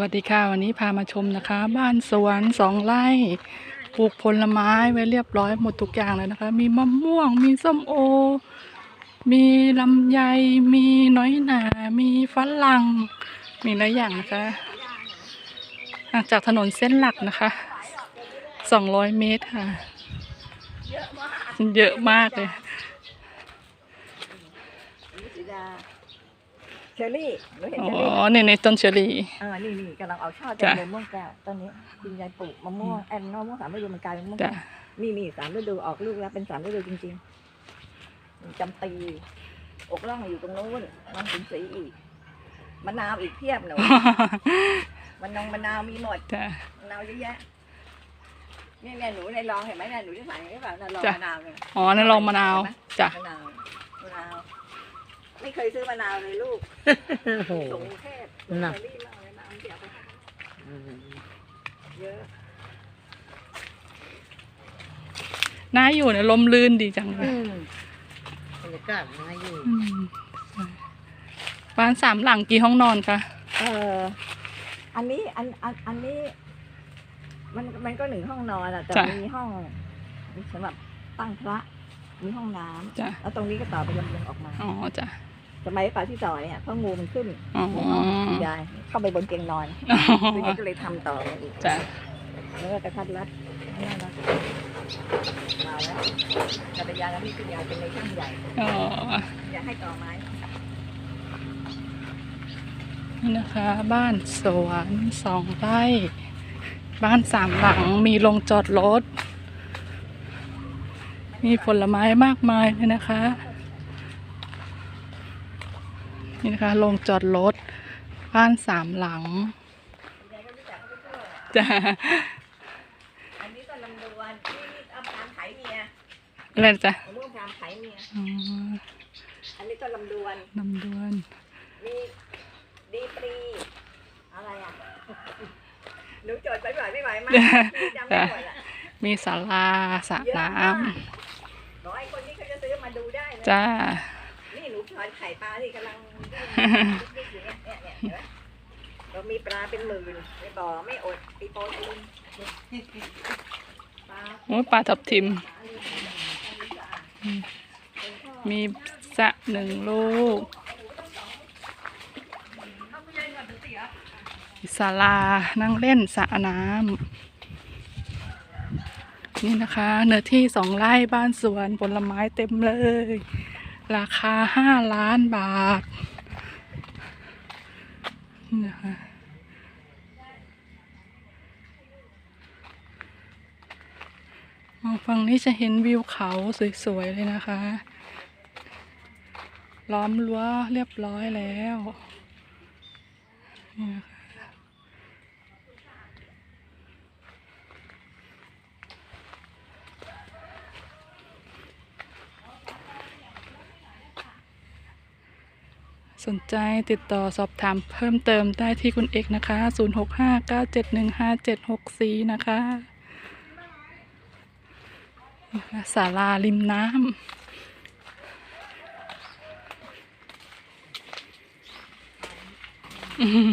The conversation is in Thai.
วัสดีค่ะ วันนี้พามาชมนะคะ บ้านสวนสองไร่ปลูกผลไม้ไว้เรียบร้อยหมดทุกอย่างเลยนะคะ มีมะม่วง มีส้มโอ มีลำไย มีน้อยหนา มีฝรั่ง มีหลายอย่างนะคะห่างจากถนนเส้นหลักนะคะสองร้อยเมตรค่ะ เยอะมากเลย เชอรี่หนูเห็นอ๋เชอรี่อเนี่ยในต้นเชอรี่เออนี่นี่กำลังเอาช่อจ้ะแตงโมม่วงแก้วต้นนี้คุณยายปลูกมะม่วงแอนมะม่วงสามฤดูมันกลายเป็นมะม่วงจ้ะแก้วนี่นี่สามฤดูออกลูกแล้วเป็นสามฤดูจริงๆจำปีอกร่องอยู่ตรงนู้นมันถึงสีอีกมะนาวอีกเพียบหนูมันนงมะนาวมีหมดจ้ะ มะนาวเยอะแยะเนี่ยเนี่ยหนูในลองเห็นไหมเนี่ยหนูที่ใส่หรือเปล่าน่ะลองจ้ะ มะนาวเนี่ยอ๋อนั่นลองมะนาวจ้ะมะนาวมะนาว ไม่เคยซื้อมะนาวเลยลูกโอ้โหส่งกรุงเทพน่ะเชอรี่มากเลยนะเอาเดี๋ยวไปให้เยอะน่าอยู่เนี่ยลมลื่นดีจังเลยอืมบรรยากาศน่าอยู่ อืมบ้านสามหลังกี่ห้องนอนคะเอออันนี้อันอันอันนี้ มันมันก็หนึ่งห้องนอนอะแต่จ้ะมีห้องสำหรับตั้งพระมีห้องน้ำจ้ะแล้วตรงนี้ก็ต่อไปลำเลียงออกมา อ๋อจ้ะ สมัยป่าที่ต่อเนี่ยเพราะงูมันขึ้นอ๋อในห้องคุณยายเข้าไปบนเตียงนอนอ๋อคุณยายก็เลยทำต่อมาอีกจ้ะแล้วก็กระทัดรัดน่ารักมาแล้วจักรยานแล้วนี่คุณยายเป็นในช่างใหญ่อ๋ออยากให้ต่อไม้นี่นะคะ บ้านสวนสองไร่บ้านสามหลังมีโรงจอดรถ มีผลไม้มากมายเลยนะคะ นี่นะคะโรงจอดรถบ้านสามหลังจ้ะอันนี้ก็ลำดวนนี่นี่เอาพรามไถเมียอะไรนะจ้ะมะม่วงพรามไถเมียอ๋ออันนี้ก็ลำดวนลำดวนมีดีปรีอะไรอะหนูจดไปบ่อยไม่ไหวมากพี่จำไม่หมดอะมีศาลาสระเยอะน้มากบอกไอ้คนนี้เขาจะซื้อมาดูได้นะำจ้า นี่หนูทอดไข่ปลาที่กำลังดิ้นอยู่เนี่ยเนี่ยเนี่ยเห็นไหมเรามีปลาเป็นหมื่นในบ่อไม่อดปีโปตีนปลาโอ้ยปลาทับทิมมีสระหนึ่งลูกมีศาลานั่งเล่นสระน้ำนี่นะคะ เนื้อที่สองไร่บ้านสวนผลไม้เต็มเลย ราคาห้าล้านบาทนี่นะคะมองฝั่งนี้จะเห็นวิวเขาสวย ๆ เลยนะคะ ล้อมรั้วเรียบร้อยแล้วนี่นะคะ สนใจติดต่อสอบถามเพิ่มเติมได้ที่คุณเอกนะคะ 0659715764 นะคะนะคะศาลาริมน้ำอืม